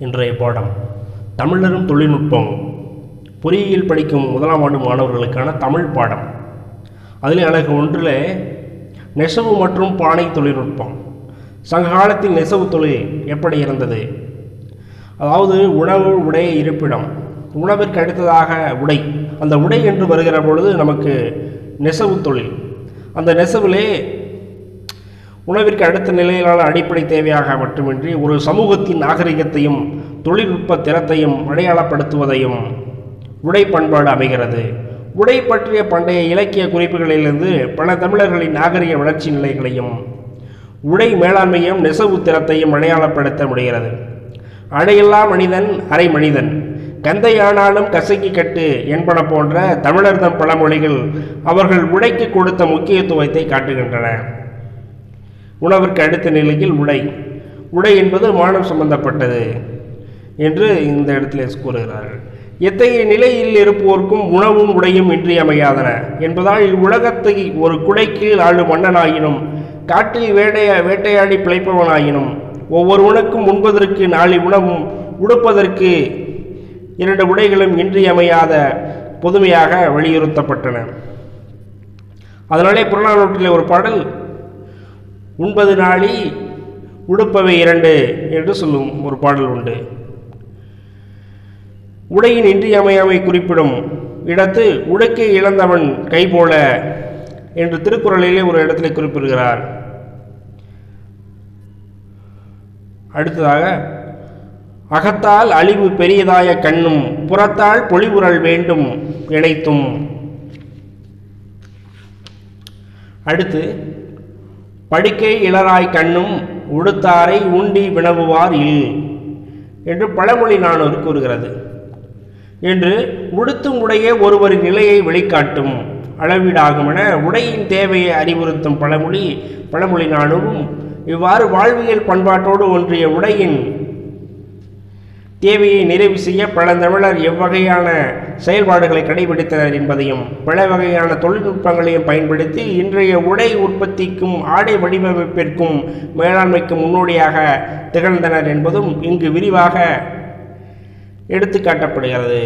இன்றைய பாடம். தமிழரும் தொழில்நுட்பம். பொறியியல் படிக்கும் முதலாம் ஆண்டு மாணவர்களுக்கான தமிழ் பாடம். அதில் அழகு ஒன்றில் நெசவு மற்றும் பானை தொழில்நுட்பம். சங்க காலத்தில் நெசவு தொழில் எப்படி இருந்தது? அதாவது உணவு உடை இருப்பிடம். உணவிற்கு அடுத்ததாக உடை. அந்த உடை என்று வருகிற பொழுது நமக்கு நெசவு தொழில். அந்த நெசவிலே உணவிற்கு அடுத்த நிலையிலான அடிப்படை தேவையாக மட்டுமின்றி ஒரு சமூகத்தின் நாகரிகத்தையும் தொழில்நுட்ப திறத்தையும் அடையாளப்படுத்துவதையும் உடை பண்பாடு அமைகிறது. உடை பற்றிய பண்டைய இலக்கிய குறிப்புகளிலிருந்து பல தமிழர்களின் நாகரிக வளர்ச்சி நிலைகளையும் உடை மேலாண்மையும் நெசவு திறத்தையும் அடையாளப்படுத்த முடிகிறது. அடையில்லா மனிதன் அரை மனிதன். கந்தையானாலும் கசக்கி கட்டு என்பன போன்ற தமிழர்தம் பழமொழிகள் அவர்கள் உடைக்கு கொடுத்த முக்கியத்துவத்தை காட்டுகின்றன. உணவிற்கு அடுத்த நிலையில் உடை. உடை என்பது மானம் சம்பந்தப்பட்டது என்று இந்த இடத்துல கூறுகிறார்கள். எத்தகைய நிலையில் இருப்போர்க்கும் உணவும் உடையும் இன்றியமையாதன. என்பதால் இவ்வுலகத்தை ஒரு குடைக்கீழ் ஆளும் மன்னனாயினும் காட்டில் வேட்டையா வேட்டையாடி பிழைப்பவனாயினும் ஒவ்வொருவனுக்கும் உண்பதற்கு நாளை உணவும் உடுப்பதற்கு இரண்டு உடைகளும் இன்றியமையாத பொதுமையாக வலியுறுத்தப்பட்டன. அதனாலே புறநானூற்றில் ஒரு பாடல் உண்பது நாளி உடுப்பவை இரண்டு என்று சொல்லும் ஒரு பாடல் உண்டு. உடையின் இன்றியமையாமை குறிப்பிடும் இடத்து உடைக்கை இழந்தவன் கை போல என்று திருக்குறளிலே ஒரு இடத்தில் குறிப்பிடுகிறார். அடுத்ததாக அகத்தால் அழிவு பெரியதாய கண்ணும் புறத்தால் பொலிவுறல் வேண்டும் இணைத்தும். அடுத்து படுக்கை இளராய் கண்ணும் உடுத்தாரை உண்டி வினவுவார் இல் என்று பழமொழி நானூறு கூறுகிறது. என்று உடுத்தும் உடையே ஒருவரின் நிலையை வெளிக்காட்டும் அளவீடாகும் என உடையின் தேவையை அறிவுறுத்தும் பழமொழி பழமொழி நானும் இவ்வாறு வாழ்வியல் பண்பாட்டோடு ஒன்றிய உடையின் தேவையை நிறைவு செய்ய பழந்தமிழர் எவ்வகையான செயல்பாடுகளை கடைபிடித்தனர் என்பதையும் பல வகையான தொழில்நுட்பங்களையும் பயன்படுத்தி இன்றைய உடை உற்பத்திக்கும் ஆடை வடிவமைப்பிற்கும் மேலாண்மைக்கும் முன்னோடியாக திகழ்ந்தனர் என்பதும் இங்கு விரிவாக எடுத்துக்காட்டப்படுகிறது.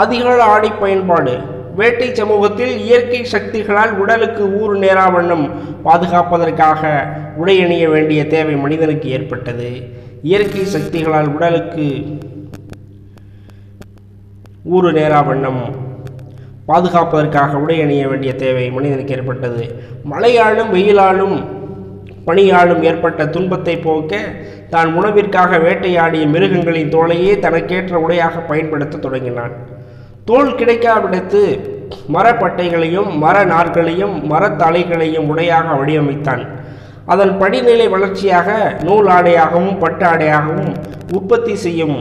அதிகால ஆடை பயன்பாடு. வேட்டை சமூகத்தில் இயற்கை சக்திகளால் உடலுக்கு ஊறு நேராவண்ணம் பாதுகாப்பதற்காக உடையணிய வேண்டிய தேவை மனிதனுக்கு ஏற்பட்டது. இயற்கை சக்திகளால் உடலுக்கு ஊறு நேரா வண்ணம் பாதுகாப்பதற்காக உடை அணிய வேண்டிய தேவை மனிதனுக்கு ஏற்பட்டது. மழையாலும் வெயிலாலும் பணியாலும் ஏற்பட்ட துன்பத்தை போக்க தான் உணவிற்காக வேட்டையாடிய மிருகங்களின் தோலையே தனக்கேற்ற உடையாக பயன்படுத்த தொடங்கினான். தோல் கிடைக்காவிடத்து மரப்பட்டைகளையும் மர நார்களையும் மரத்தலைகளையும் உடையாக வடிவமைத்தான். அதன் படிநிலை வளர்ச்சியாக நூல் ஆடையாகவும் பட்டு ஆடையாகவும் உற்பத்தி செய்யும்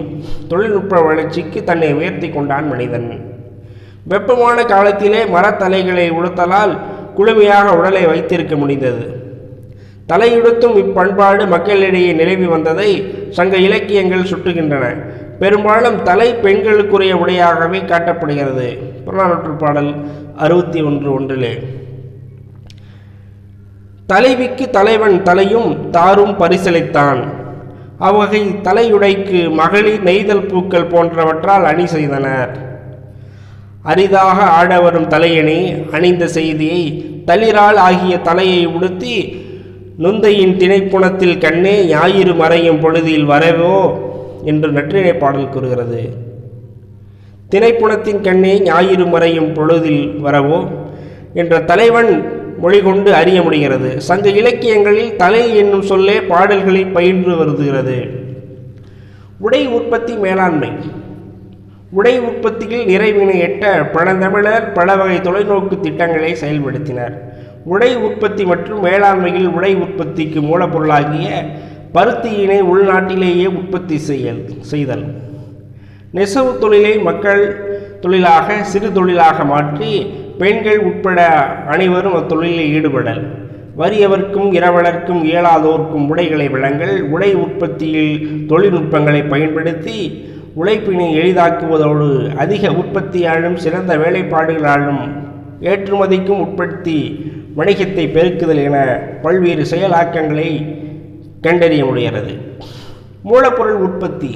தொழில்நுட்ப வளர்ச்சிக்கு தன்னை உயர்த்தி கொண்டான் மனிதன். வெப்பமான காலத்திலே மரத்தலைகளை உடுத்தலால் குளுமையாக உடலை வைத்திருக்க முடிந்தது. தலையுடுத்தும் இப்பண்பாடு மக்களிடையே நிலவி வந்ததை சங்க இலக்கியங்கள் சுட்டுகின்றன. பெரும்பாலும் தலை பெண்களுக்குரிய உடையாகவே காட்டப்படுகிறது. புறநானூற்று பாடல் அறுபத்தி ஒன்று ஒன்றிலே. தலைவிக்கு தலைவன் தலையும் தாரும் பரிசளித்தான். அவ்வகை தலையுடைக்கு மகளிர் நெய்தல் பூக்கள் போன்றவற்றால் அணி செய்தனர். அரிதாக ஆட வரும் தலையணி அணிந்த செய்தியை தளிரால் ஆகிய தலையை உடுத்தி நுந்தையின் திணைப்புணத்தில் கண்ணே ஞாயிறு மறையும் பொழுதில் வரவோ என்று நற்றிணை பாடல் கூறுகிறது. திணைப்புணத்தின் கண்ணே ஞாயிறு மறையும் பொழுதில் வரவோ என்ற தலைவன் மொழி கொண்டு அறிய முடிகிறது. சங்க இலக்கியங்களில் தலை என்னும் சொல்லே பாடல்களில் பயின்று வருகிறது. உடை உற்பத்தி மேலாண்மை. உடை உற்பத்தியில் நிறைவினை எட்ட பழந்தமிழர் பல வகை தொலைநோக்கு திட்டங்களை செயல்படுத்தினர். உடை உற்பத்தி மற்றும் மேலாண்மையில் உடை உற்பத்திக்கு மூலப்பொருளாகிய பருத்தியினை உள்நாட்டிலேயே உற்பத்தி செய்யல் செய்தல். நெசவு தொழிலை மக்கள் தொழிலாக சிறு தொழிலாக மாற்றி பெண்கள் உட்பட அனைவரும் அத்தொழிலில் ஈடுபடல். வறியவர்க்கும் இரவலர்க்கும் இயலாதோர்க்கும் உடைகளை வழங்கல் உடை உற்பத்தியில் தொழில்நுட்பங்களை பயன்படுத்தி உழைப்பினை எளிதாக்குவதோடு அதிக உற்பத்தியாலும் சிறந்த வேலைப்பாடுகளாலும் ஏற்றுமதிக்கும் உட்படுத்தி வணிகத்தை பெருக்குதல் என பல்வேறு செயலாக்கங்களை கண்டறிய முடிகிறது. மூலப்பொருள் உற்பத்தி.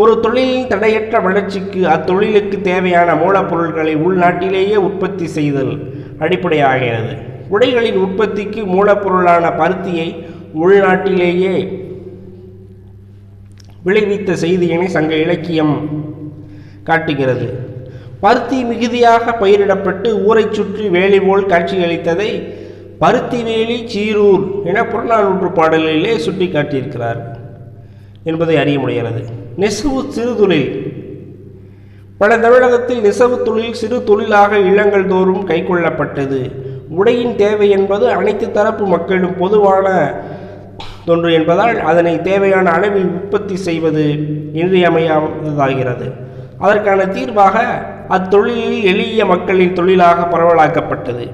ஒரு தொழிலின் தடையற்ற வளர்ச்சிக்கு அத்தொழிலுக்கு தேவையான மூலப்பொருட்களை உள்நாட்டிலேயே உற்பத்தி செய்தல் அடிப்படையாகிறது. உடைகளின் உற்பத்திக்கு மூலப்பொருளான பருத்தியை உள்நாட்டிலேயே விளைவித்த செய்தியினை சங்க இலக்கியம் காட்டுகிறது. பருத்தி மிகுதியாக பயிரிடப்பட்டு ஊரைச் சுற்றி வேலி போல் காட்சியளித்ததை பருத்தி வேலி சீரூர் என புறநானூற்று பாடலிலே சுட்டி காட்டியிருக்கிறார் என்பதை அறிய முடிகிறது. நெசவு சிறுதொழில். பல தமிழகத்தில் நெசவு தொழில் சிறு தொழிலாக இல்லங்கள் தோறும் கைக்கொள்ளப்பட்டது. உடையின் தேவை என்பது அனைத்து தரப்பு மக்களும் பொதுவான தொன்று என்பதால் அதனை தேவையான அளவில் உற்பத்தி செய்வது இன்றியமையாததாகிறது. அதற்கான தீர்வாக அத்தொழிலில் எளிய மக்களின் தொழிலாக பரவலாக்கப்பட்டது.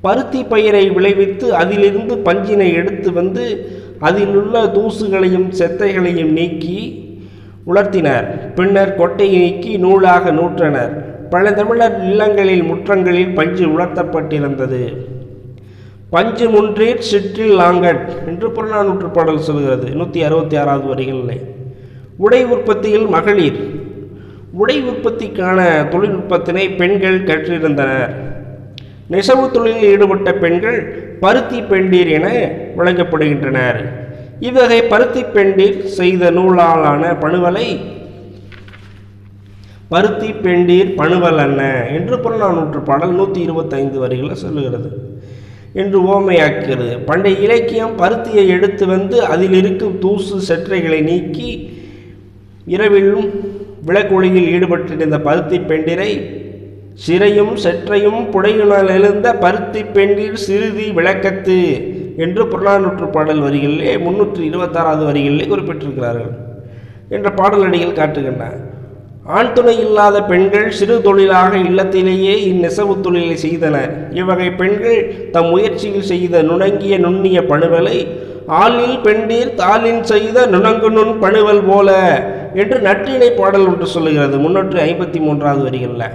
பருத்தி பயிரை விளைவித்து அதிலிருந்து பஞ்சினை எடுத்து வந்து அதிலுள்ள தூசுகளையும் செத்தைகளையும் நீக்கி உலர்த்தினர். பின்னர் கொட்டையை நீக்கி நூலாக நூற்றனர். பழந்தமிழர் இல்லங்களில் முற்றங்களில் பஞ்சு உலர்த்தப்பட்டிருந்தது. பஞ்சு முன்றீர் சிற்றில் லாங்கட் என்று புறநானூற்று பாடல் சொல்கிறது. நூற்றி அறுபத்தி ஆறாவது வரிகளில். உடை உற்பத்தியில் மகளிர். உடை உற்பத்திக்கான தொழில்நுட்பத்தினை பெண்கள் கற்றிருந்தனர். நெசவு தொழிலில் ஈடுபட்ட பெண்கள் பருத்தி பெண்டீர் என வழங்கப்படுகின்றனர். இவ்வகை பருத்தி பெண்டிர் செய்த நூலாலான பணுவலை. பருத்தி பெண்டீர் பணுவல் அன்ன என்று புறநானூற்று பாடல் நூற்றி இருபத்தைந்து வரிகளில் சொல்லுகிறது. என்று ஓமையாக்கிறது. பண்டைய இலக்கியம் பருத்தியை எடுத்து வந்து அதில் இருக்கும் தூசு செற்றைகளை நீக்கி இரவிலும் விளக்கொளியில் ஈடுபட்டிருந்த பருத்தி பெண்டிரை சிறையும் செற்றையும் புடையுணல் எழுந்த பருத்தி பெண்டிர் சிறுதி விளக்கத்து. என்று புறநானூற்று பாடல் வரிகளிலே முன்னூற்றி இருபத்தாறாவது வரிகளிலே குறிப்பிட்டிருக்கிறார்கள் என்ற பாடலடிகள் காட்டுகின்றன. ஆண் துணை இல்லாத பெண்கள் சிறு தொழிலாக இல்லத்திலேயே இந்நெசவு தொழிலை செய்தனர் இவ்வகை பெண்கள் தம் முயற்சியில் செய்த நுணங்கிய நுண்ணிய பணுவலை ஆளில் பெண்டீர் தாளின் செய்த நுணங்கு நுண் பணுவல் போல என்று நற்றிணை பாடல் ஒன்று சொல்லுகிறது முன்னூற்று ஐம்பத்தி மூன்றாவது வரிகளில்.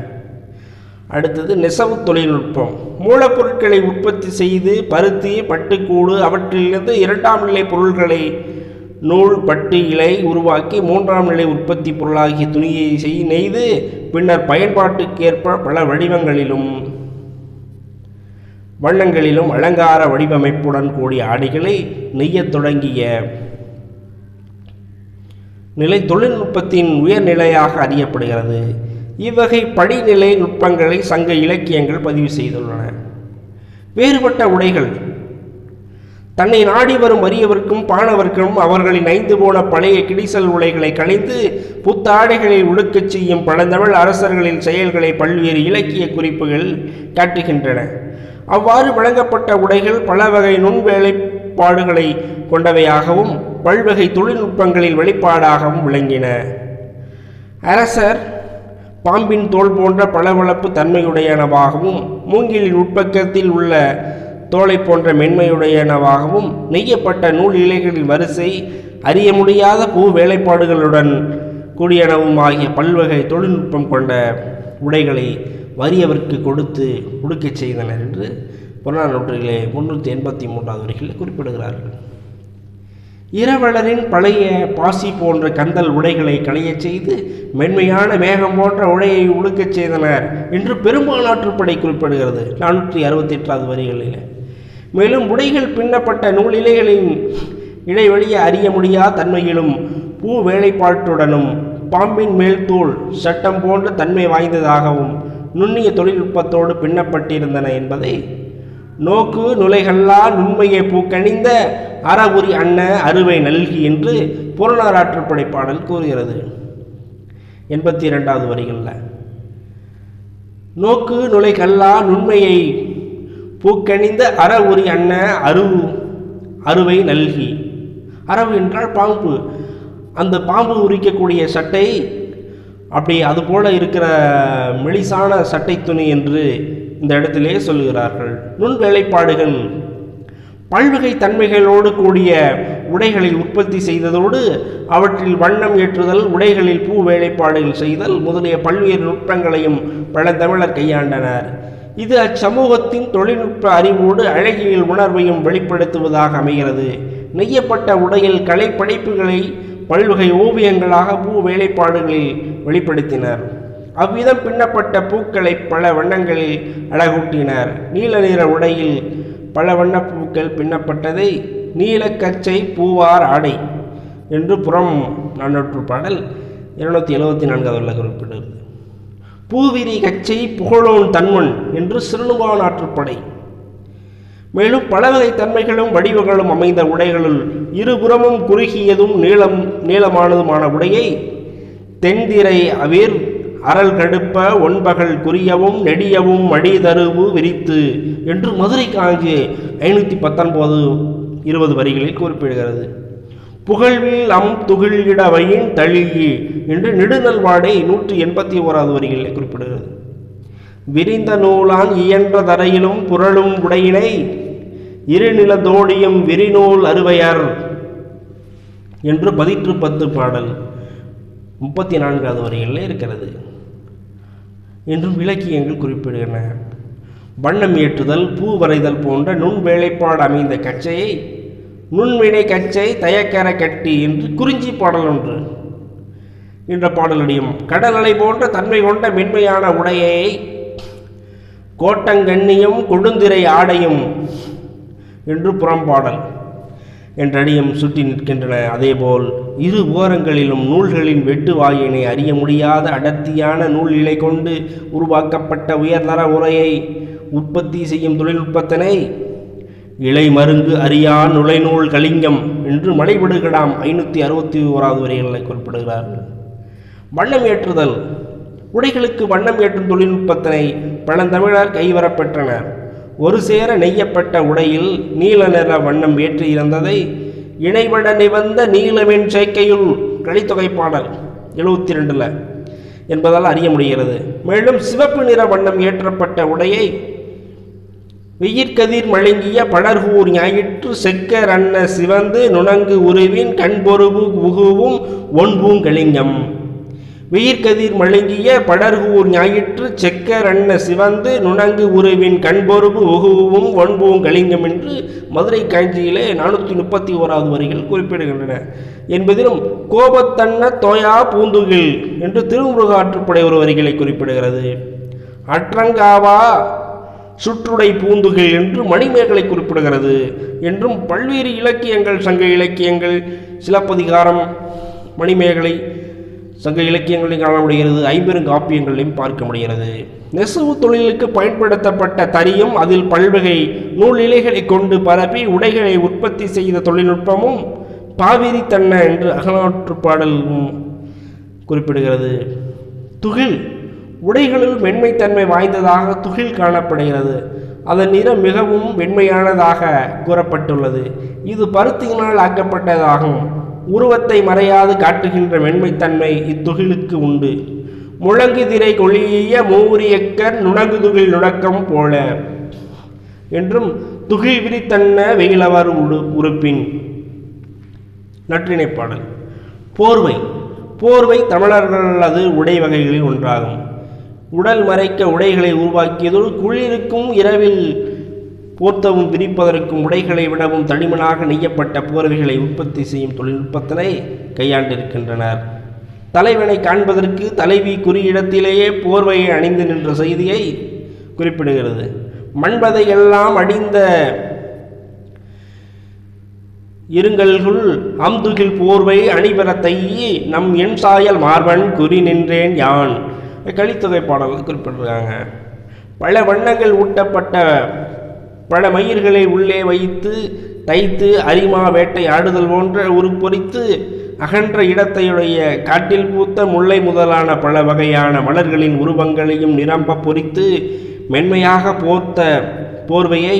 அடுத்தது நெசவு தொழில்நுட்பம். மூலப்பொருட்களை உற்பத்தி செய்து பருத்தி பட்டுக்கூடு அவற்றிலிருந்து இரண்டாம் நிலை பொருள்களை நூல் பட்டு இலை உருவாக்கி மூன்றாம் நிலை உற்பத்தி பொருளாகிய துணியை செய் நெய்து பின்னர் பயன்பாட்டுக்கேற்ப பல வடிவங்களிலும் வண்ணங்களிலும் அலங்கார வடிவமைப்புடன் கூடிய ஆடைகளை நெய்யத் தொடங்கிய நிலை தொழில்நுட்பத்தின் உயர்நிலையாக அறியப்படுகிறது. இவ்வகை படிநிலை நுட்பங்களை சங்க இலக்கியங்கள் பதிவு செய்துள்ளன. வேறுபட்ட உடைகள். தன்னை நாடி வரும் வறியவர்க்கும் பாணவர்க்கும் அவர்களின் ஐந்து போன பழைய கிடிசல் உடைகளை களைந்து புத்தாடைகளை உடுக்கச் செய்யும் பழந்தமிழ் அரசர்களின் செயல்களை பல்வேறு இலக்கிய குறிப்புகள் காட்டுகின்றன. அவ்வாறு வழங்கப்பட்ட உடைகள் பல வகை நுண் வேலைப்பாடுகளை கொண்டவையாகவும் பல்வகை தொழில்நுட்பங்களில் வெளிப்பாடாகவும் விளங்கின. அரசர் பாம்பின் தோல் போன்ற பளபளப்பு தன்மையுடையனவாகவும் மூங்கிலின் உட்பக்கத்தில் உள்ள தோலை போன்ற மென்மையுடையனவாகவும் நெய்யப்பட்ட நூல் இலைகளின் வரிசை அறிய முடியாத பூ வேலைப்பாடுகளுடன் கூடியனவும் ஆகிய பல்வகை தொழில்நுட்பம் கொண்ட உடைகளை வறியவர்க்கு கொடுத்து உடுக்கச் செய்தனர் என்று புறநானூற்றிலே முன்னூற்றி எண்பத்தி மூன்றாவது வரிகளில் குறிப்பிடுகிறார்கள். இரவலரின் பழைய பாசி போன்ற கந்தல் உடைகளை களையச் செய்து மென்மையான மேகம் போன்ற உடையை உழுக்கச் செய்தனர் என்று பெரும்பாலாற்றுப்படை குறிப்பிடுகிறது. நானூற்றி அறுபத்தி எட்டாவது வரிகளில். மேலும் உடைகள் பின்னப்பட்ட நூலிலைகளின் இடைவெளிய அறிய முடியா தன்மையிலும் பூ வேலைப்பாட்டுடனும் பாம்பின் மேல் தோல் சட்டம் போன்ற தன்மை வாய்ந்ததாகவும் நுண்ணிய தொழில்நுட்பத்தோடு பின்னப்பட்டிருந்தன என்பதை நோக்கு நுழைகல்லா நுண்மையை பூக்கணிந்த அறவுரி அன்ன அறுவை நல்கி என்று புறநாராற்றுப்படை பாடல் கூறுகிறது. எண்பத்தி இரண்டாவது வரிகளில். நோக்கு நுழைகல்லா நுண்மையை பூக்கணிந்த அறவுரி அன்ன அரு அறுவை நல்கி. அரவு என்றால் பாம்பு. அந்த பாம்பு உரிக்கக்கூடிய சட்டை அப்படி அதுபோல் இருக்கிற மெலிசான சட்டை துணி என்று இந்த இடத்திலே சொல்லுகிறார்கள் நுண் வேலைப்பாடுகள் பல்வகை தன்மைகளோடு கூடிய உடைகளை உற்பத்தி செய்ததோடு அவற்றில் வண்ணம் ஏற்றுதல் உடைகளில் பூ வேலைப்பாடுகள் செய்தல் முதலிய பல்வேறு நுட்பங்களையும் பழந்தமிழர் கையாண்டனர். இது அச்சமூகத்தின் தொழில்நுட்ப அறிவோடு அழகியல் உணர்வையும் வெளிப்படுத்துவதாக அமைகிறது. நெய்யப்பட்ட உடையில் கலைப்படைப்புகளை பல்வகை ஓவியங்களாக பூ வேலைப்பாடுகளில் வெளிப்படுத்தினர். அவ்விதம் பின்னப்பட்ட பூக்களை பல வண்ணங்களில் அழகூட்டினர். நீல நிற உடையில் பல வண்ண பூக்கள் பின்னப்பட்டதை நீலக்கச்சை பூவார் ஆடை என்று புறம் நானூற்று பாடல் இருநூத்தி எழுபத்தி நான்காவது குறிப்பிடுகிறது. பூவிரி கச்சை புகழோன் தன்மன் என்று சிறுநுவான் ஆற்றுப்படை. மேலும் பலவகை தன்மைகளும் வடிவங்களும் அமைந்த உடைகளுள் இருபுறமும் குறுகியதும் நீளம் நீளமானதுமான உடையை தென்திரை அவிர் அறல் கடுப்ப ஒன்பகல் குறியவும் நெடியவும் மடிதருவு விரித்து என்று மதுரை காஞ்சி ஐநூற்றி பத்தொன்பது இருபது வரிகளில் குறிப்பிடுகிறது. புகழ்வில் அம் துகிழிடவையின் தழியி என்று நெடுநல்வாடை நூற்றி எண்பத்தி ஓராவது வரிகளில் குறிப்பிடுகிறது. விரிந்த நூலான் இயன்ற தரையிலும் புரளும் உடையினை இருநிலதோடியும் விரிநூல் அறுவையர் என்று பதிற்று பத்து பாடல் முப்பத்தி நான்காவது வரிகளில் இருக்கிறது. என்றும் இலக்கியங்கள் குறிப்பிடுகின்றன. வண்ணம் ஏற்றுதல் பூ வரைதல் போன்ற நுண் வேலைப்பாடு அமைந்த கச்சையை நுண்வினை கச்சை தயக்கர கட்டி என்று குறிஞ்சி பாடல் ஒன்று. என்ற பாடலடியும் கடல் அலை போன்ற தன்மை கொண்ட மென்மையான உடையை கோட்டங்கண்ணியும் கொழுந்திரை ஆடையும் என்று புறம்பாடல். என்றடியும் சுட்டி நிற்கின்றன. அதேபோல் இரு ஓரங்களிலும் நூல்களின் வெட்டு வாயினை அறிய முடியாத அடர்த்தியான நூல் இலை கொண்டு உருவாக்கப்பட்ட உயர்தர உரையை உற்பத்தி செய்யும் தொழில்நுட்பத்தினை இலை மருங்கு அறியா நுழைநூல் கலிங்கம் என்று மலைவிடுகடாம் ஐநூற்றி அறுபத்தி ஓராவது வரிகளில் குறிப்பிடுகிறார்கள். வண்ணம் ஏற்றுதல். உடைகளுக்கு வண்ணம் ஏற்றும் தொழில்நுட்பத்தினை பழந்தமிழர் கைவரப்பெற்றனர். ஒரு சேர நெய்யப்பட்ட உடையில் நீல நிற வண்ணம் ஏற்றியிருந்ததை இணைபட நிவந்த நீலமின் சேர்க்கையுள் கலித்தொகை பாடல் எழுபத்தி ரெண்டில் என்பதால் அறிய முடிகிறது. மேலும் சிவப்பு நிற வண்ணம் ஏற்றப்பட்ட உடையை வெயிற்கதிர் மழுங்கிய படர்கூர் ஞாயிற்று செக்கர் அன்ன சிவந்து நுணங்கு உருவின் கண்பொருவு உகுவும் ஒன்பூங்கலிங்கம் வீர்கதிர் மழுங்கிய படர்கூர் ஞாயிற்று செக்கர் அண்ண சிவந்து நுணங்கு உருவின் கண்பொருவு ஒகுவும் ஒன்புவும் கலிங்கம் என்று மதுரை காஞ்சியிலே நானூற்றி முப்பத்தி ஓராவது வரிகள் குறிப்பிடுகின்றன. என்பதிலும் கோபத்தன்ன தோயா பூந்துகில் என்று திருமுருகாற்றுப்படை ஒரு வரிகளை குறிப்பிடுகிறது. அற்றங்காவா சுற்றுடை பூந்துகள் என்று மணிமேகலை குறிப்பிடுகிறது. என்றும் பல்வேறு இலக்கியங்கள் சங்க இலக்கியங்கள் சிலப்பதிகாரம் மணிமேகலை சங்க இலக்கியங்களையும் காண முடிகிறது ஐம்பெரும் காப்பியங்களையும் பார்க்க முடிகிறது. நெசவு தொழிலுக்கு பயன்படுத்தப்பட்ட தறியும் அதில் பல்வகை நூல் இலைகளை கொண்டு பரப்பி உடைகளை உற்பத்தி செய்த தொழில்நுட்பமும் பாவிரி தன்ன என்று அகநாற்று பாடலும் குறிப்பிடுகிறது. துகில் உடைகளில் மென்மைத்தன்மை வாய்ந்ததாக துகில் காணப்படுகிறது. அதன் நிறம் மிகவும் வெண்மையானதாக கூறப்பட்டுள்ளது. இது பருத்தியினால் ஆக்கப்பட்டதாகும். உருவத்தை மறையாது காட்டுகின்ற மென்மைத்தன்மை இத்துகிலுக்கு உண்டு. முழங்குதிரை கொளிய மூரியக்கர் நுணங்குதுகில் நுடக்கம் போல. என்றும் துகில் விரித்தன்ன வெயிலவர் உடு உறுப்பின். நற்றிணை பாடல். போர்வை. போர்வை தமிழர்களது உடை வகைகளில் ஒன்றாகும். உடல் மறைக்க உடைகளை உருவாக்கியதோடு குளிருக்கும் இரவில் போர்த்தவும் விரிப்பதற்கும் உடைகளை விடவும் தனிமனாக நெய்யப்பட்ட போர்வைகளை உற்பத்தி செய்யும் தொழில்நுட்பத்தினை கையாண்டிருக்கின்றனர். தலைவனை காண்பதற்கு தலைவி குறியிடத்திலேயே போர்வையை அணிந்து நின்ற செய்தியை குறிப்பிடுகிறது. மண்பதை எல்லாம் அடிந்த இருங்கல்குள் அம்துகில் போர்வை அணிபெற தையி நம் என் சாயல் மார்பன் குறி நின்றேன் யான். கலித்தொகை பாடல் குறிப்பிட்டிருக்காங்க பல வண்ணங்கள் ஊட்டப்பட்ட பல மயிர்களை உள்ளே வைத்து தைத்து அரிமா வேட்டை ஆடுதல் போன்ற உருப்பொறித்து பொறித்து அகன்ற இடத்தையுடைய காட்டில் பூத்த முல்லை முதலான பல வகையான மலர்களின் உருவங்களையும் நிரம்ப பொறித்து மென்மையாக போர்த்த போர்வையை